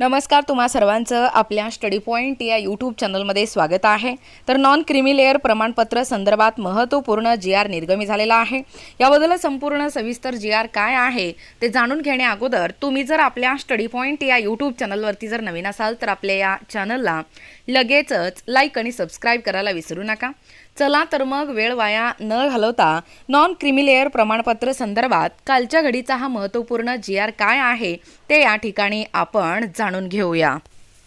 नमस्कार तुम्हा सर्वांचं आपल्या स्टडी पॉईंट या यूट्यूब चॅनलमध्ये स्वागत आहे. तर नॉन क्रिमिलेअर प्रमाणपत्र संदर्भात महत्त्वपूर्ण जी आर निर्गमी झालेला आहे. याबद्दल संपूर्ण सविस्तर जी आर काय आहे ते जाणून घेण्या अगोदर तुम्ही जर आपल्या स्टडी पॉईंट या यूट्यूब चॅनलवरती जर नवीन असाल तर आपल्या या चॅनलला लगेचच लाईक आणि सबस्क्राईब करायला विसरू नका. चला तर मग वेळ वाया न घालवता नॉन क्रिमी लेअर प्रमाणपत्र संदर्भात कालच्या घडीचा हा महत्त्वपूर्ण जी आर काय आहे ते या ठिकाणी आपण जाणून घेऊया.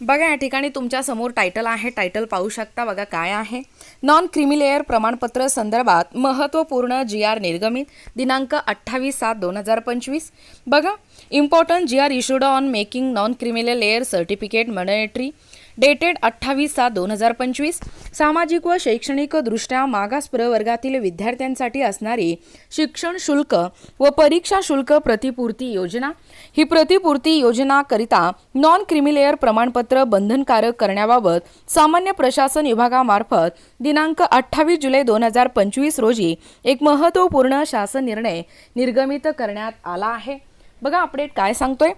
बघा या ठिकाणी तुमच्यासमोर टायटल आहे. टायटल पाहू शकता बघा काय आहे. नॉन क्रिमिलेअर प्रमाणपत्र संदर्भात महत्त्वपूर्ण जी आर निर्गमित. दिनांक अठ्ठावीस सात दोन हजार पंचवीस. बघा important G R issued on making non creamy layer layer certificate monetary dated अठ्ठावीस सात दोन हजार पंचवीस. सामाजिक व शैक्षणिकदृष्ट्या मागास प्रवर्गातील विद्यार्थ्यांसाठी असणारी शिक्षण शुल्क व परीक्षा शुल्क प्रतिपूर्ती योजना. ही प्रतिपूर्ती योजनाकरिता नॉन क्रिमिलेअर प्रमाणपत्र बंधनकारक करण्याबाबत सामान्य प्रशासन विभागामार्फत दिनांक अठ्ठावीस जुलै दोन हजार पंचवीस रोजी एक महत्त्वपूर्ण शासन निर्णय निर्गमित करण्यात आला आहे. बघा अपडेट काय सांगतोय.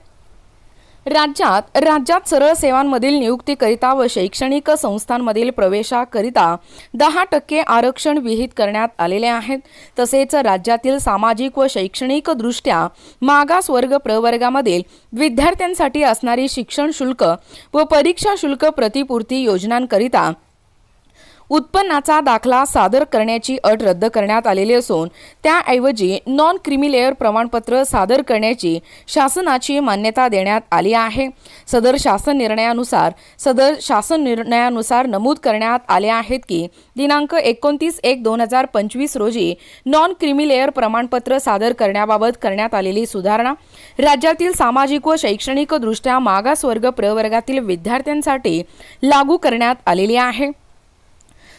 राज्यात राज्यात सरळ सेवांमधील नियुक्तीकरिता व शैक्षणिक संस्थांमधील प्रवेशाकरिता दहा टक्के आरक्षण विहित करण्यात आलेले आहेत. तसेच राज्यातील सामाजिक व शैक्षणिकदृष्ट्या मागास वर्ग प्रवर्गामधील विद्यार्थ्यांसाठी असणारी शिक्षण शुल्क व परीक्षा शुल्क प्रतिपूर्ती योजनांकरिता उत्पन्नाचा दाखला सादर करण्याची अट रद्द करण्यात आलेली असून त्याऐवजी नॉन क्रिमिलेअर प्रमाणपत्र सादर करण्याची शासनाची मान्यता देण्यात आली आहे. सदर शासन निर्णयानुसार सदर शासन निर्णयानुसार नमूद करण्यात आले आहेत की दिनांक एकोणतीस एक दोन हजार पंचवीस रोजी नॉन क्रिमिलेअर प्रमाणपत्र सादर करण्याबाबत करण्यात आलेली सुधारणा राज्यातील सामाजिक व शैक्षणिकदृष्ट्या मागासवर्ग प्रवर्गातील विद्यार्थ्यांसाठी लागू करण्यात आलेली आहे.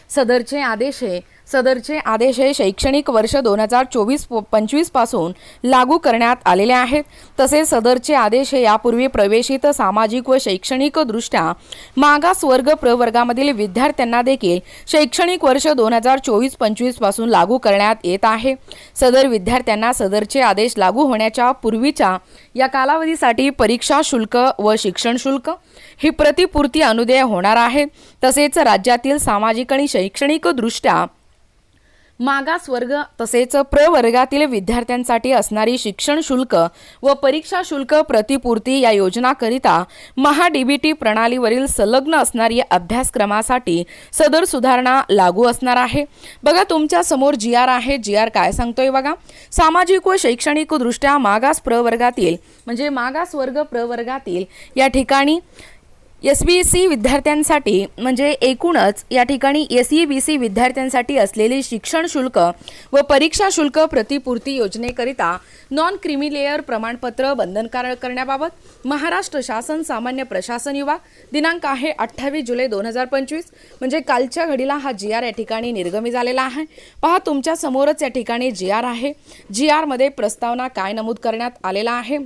सदरचे आदेश हे सदरचे आदेश हे शैक्षणिक वर्ष दोन हजार चोवीस पंचवीसपासून लागू करण्यात आलेले आहेत. तसेच सदरचे आदेश हे यापूर्वी प्रवेशित सामाजिक व शैक्षणिकदृष्ट्या मागास वर्ग प्रवर्गामधील विद्यार्थ्यांना देखील शैक्षणिक वर्ष दोन हजार चोवीस पंचवीसपासून लागू करण्यात येत आहे. सदर विद्यार्थ्यांना सदरचे आदेश लागू होण्याच्या पूर्वीच्या या कालावधीसाठी परीक्षा शुल्क व शिक्षण शुल्क ही प्रतिपूर्ती अनुदेय होणार आहे. तसेच राज्यातील सामाजिक आणि शैक्षणिकदृष्ट्या मागास वर्ग तसेच प्रवर्गातील विद्यार्थ्यांसाठी असणारी शिक्षण शुल्क व परीक्षा शुल्क प्रतिपूर्ती या योजनाकरिता महाडीबीटी प्रणालीवरील संलग्न असणारी अभ्यासक्रमासाठी सदर सुधारणा लागू असणार आहे. बघा तुमच्यासमोर जी आर आहे. जी आर काय सांगतोय बघा. सामाजिक व शैक्षणिकदृष्ट्या मागास प्रवर्गातील म्हणजे मागास वर्ग प्रवर्गातील या ठिकाणी एस बी सी विद्यार्थ्यांसाठी म्हणजे एकूणच या ठिकाणी एस ई बी सी विद्यार्थ्यांसाठी असलेले शिक्षण शुल्क व परीक्षा शुल्क प्रतिपूर्ती योजनेकरिता नॉन क्रिमिलेअर प्रमाणपत्र बंधनकारक करण्याबाबत महाराष्ट्र शासन सामान्य प्रशासन विभाग दिनांक आहे अठ्ठावीस जुलै दोन हजार पंचवीस म्हणजे कालच्या घडीला हा जी आर या ठिकाणी निर्गमी झालेला आहे. पहा तुमच्या समोरच या ठिकाणी जी आर आहे. जी आरमध्ये प्रस्तावना काय नमूद करण्यात आलेला आहे?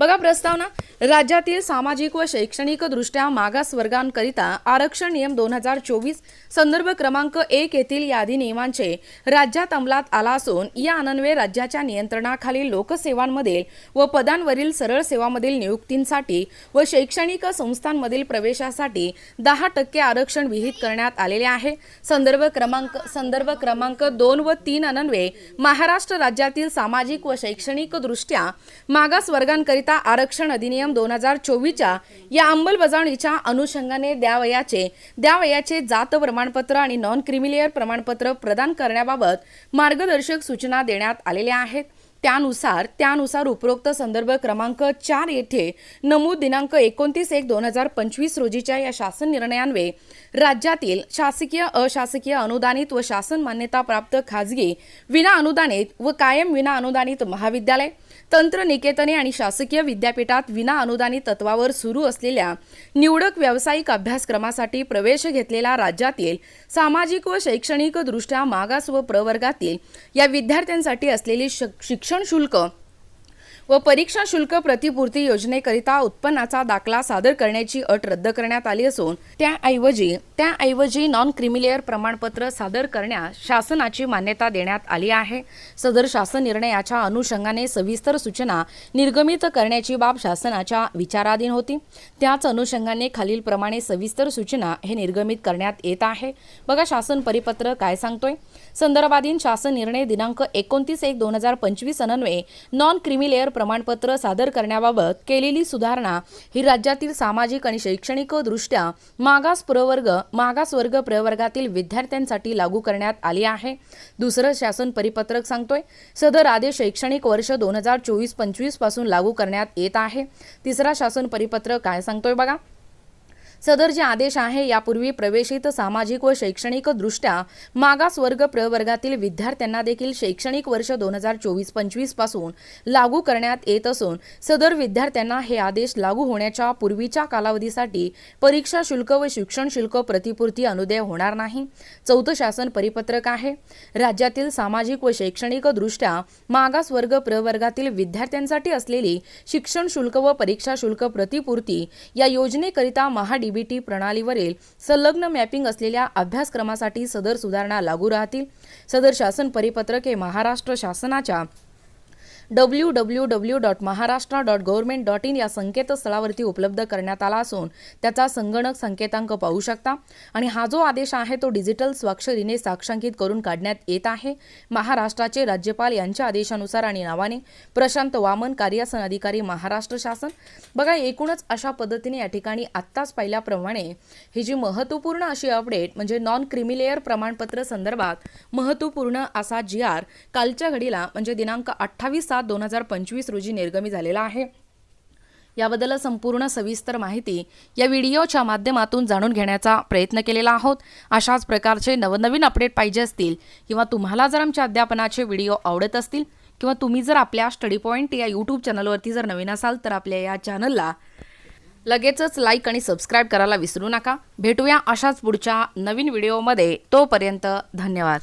बघा प्रस्तावना. राज्यातील सामाजिक व शैक्षणिकदृष्ट्या मागास वर्गांकरिता आरक्षण नियम दोन हजार चोवीस संदर्भ क्रमांक एक येथील यादी नियमांचे राज्यात अंमलात आला असून या अनन्वये राज्याच्या नियंत्रणाखालील लोकसेवांमधील व पदांवरील सरळ सेवामधील नियुक्तींसाठी व शैक्षणिक संस्थांमधील प्रवेशासाठी दहा टक्के आरक्षण विहित करण्यात आलेले आहे. संदर्भ क्रमांक संदर्भ क्रमांक दोन व तीन अनन्वये महाराष्ट्र राज्यातील सामाजिक व शैक्षणिकदृष्ट्या मागास मराठा आरक्षण अधिनियम दोन हजार चोवीसच्या या अंमलबजावणीच्या अनुषंगाने द्यावयाचे द्यावयाचे जात प्रमाणपत्र आणि नॉन क्रिमिलियर प्रमाणपत्र प्रदान करण्याबाबत मार्गदर्शक सूचना देण्यात आलेल्या आहेत. त्यानुसार त्यानुसार उपरोक्त संदर्भ क्रमांक चार येथे नमूद दिनांक एकोणतीस एक दोन हजार पंचवीस रोजीच्या या शासन निर्णयान्वये राज्यातील शासकीय अशासकीय अनुदानित व शासन मान्यता प्राप्त खाजगी विना अनुदानित व कायम विना अनुदानित महाविद्यालय तंत्र निकेतने आणि शासकीय विद्यापीठात विना अनुदानित तत्वावर सुरू असलेल्या निवडक व्यावसायिक अभ्यासक्रमासाठी प्रवेश घेतलेला राज्यातील सामाजिक व शैक्षणिकदृष्ट्या मागास व प्रवर्गातील या विद्यार्थ्यांसाठी असलेली शिक्षण शुल्क व परीक्षा शुल्क प्रतिपूर्ती योजनेकरिता उत्पन्नाचा दाखला सादर करण्याची अट रद्द करण्यात आली असून त्याऐवजी त्याऐवजी नॉन क्रिमिलेअर प्रमाणपत्र सादर करण्यास शासनाची मान्यता देण्यात आली आहे. सदर शासन निर्णयाच्या अनुषंगाने सविस्तर सूचना निर्गमित करण्याची बाब शासनाच्या विचाराधीन होती. त्याच अनुषंगाने खालीलप्रमाणे सविस्तर सूचना हे निर्गमित करण्यात येत आहे. बघा शासन परिपत्र काय सांगतोय. संदर्भाधीन शासन निर्णय दिनांक एकोणतीस एक दोन हजार पंचवीस अनन्वये नॉन क्रिमिलेअर प्रमाणपत्र सादर करण्याबाबत केलेली सुधारणा ही राज्यातील सामाजिक आणि शैक्षणिक दृष्ट्या मागास प्रवर्ग मागासवर्ग प्रवर्गातील विद्यार्थ्यांसाठी लागू करण्यात आली आहे. दुसरं शासन परिपत्रक सांगतोय सदर आदेश शैक्षणिक वर्ष दोन हजार चोवीस पंचवीसपासून लागू करण्यात येत आहे. तिसरा शासन परिपत्रक काय सांगतोय बघा सदर जे आदेश आहे यापूर्वी प्रवेशित सामाजिक व शैक्षणिक दृष्ट्या मागास वर्ग प्रवर्गातील विद्यार्थ्यांना देखील शैक्षणिक वर्ष दोन हजार चोवीस पंचवीसपासून लागू करण्यात येत असून सदर विद्यार्थ्यांना हे आदेश लागू होण्याच्या पूर्वीच्या कालावधीसाठी परीक्षा शुल्क व शिक्षण शुल्क प्रतिपूर्ती अनुदय होणार नाही. चौथं शासन परिपत्रक आहे. राज्यातील सामाजिक व शैक्षणिक दृष्ट्या मागास वर्ग प्रवर्गातील विद्यार्थ्यांसाठी असलेली शिक्षण शुल्क व परीक्षा शुल्क प्रतिपूर्ती या योजनेकरिता महाडी महाडीबीटी प्रणालीवरील संलग्न मॅपिंग असलेल्या अभ्यासक्रमासाठी सदर सुधारणा लागू राहतील. सदर शासन परिपत्रक हे महाराष्ट्र शासनाच्या W W W dot Maharashtra dot government dot in या संकेतस्थळावरती उपलब्ध करण्यात आला असून त्याचा संगणक संकेतांक पाहू शकता. आणि हा जो आदेश आहे तो डिजिटल स्वाक्षरीने साक्षांकित करून काढण्यात येत आहे. महाराष्ट्राचे राज्यपाल यांच्या आदेशानुसार आणि नावाने प्रशांत वामन कार्यासन अधिकारी महाराष्ट्र शासन. बघा एकूणच अशा पद्धतीने या ठिकाणी आत्ताच पाहिल्याप्रमाणे ही जी महत्त्वपूर्ण अशी अपडेट म्हणजे नॉन क्रिमिलेअर प्रमाणपत्र संदर्भात महत्त्वपूर्ण असा जी आर कालच्या घडीला म्हणजे दिनांक अठ्ठावीस सात सात दोन हजार पंचवीस रोजी निर्गमी झालेला आहे. याबद्दल संपूर्ण सविस्तर माहिती या व्हिडिओच्या माध्यमातून जाणून घेण्याचा प्रयत्न केलेला आहोत. अशाच प्रकारचे नवनवीन अपडेट पाहिजे असतील किंवा तुम्हाला जर आमच्या अध्यापनाचे व्हिडिओ आवडत असतील किंवा तुम्ही जर आपल्या स्टडी पॉईंट या यूट्यूब चॅनलवरती जर नवीन असाल तर आपल्या या चॅनलला लगेचच लाईक आणि सबस्क्राईब करायला विसरू नका. भेटूया अशाच पुढच्या नवीन व्हिडिओमध्ये. तोपर्यंत धन्यवाद.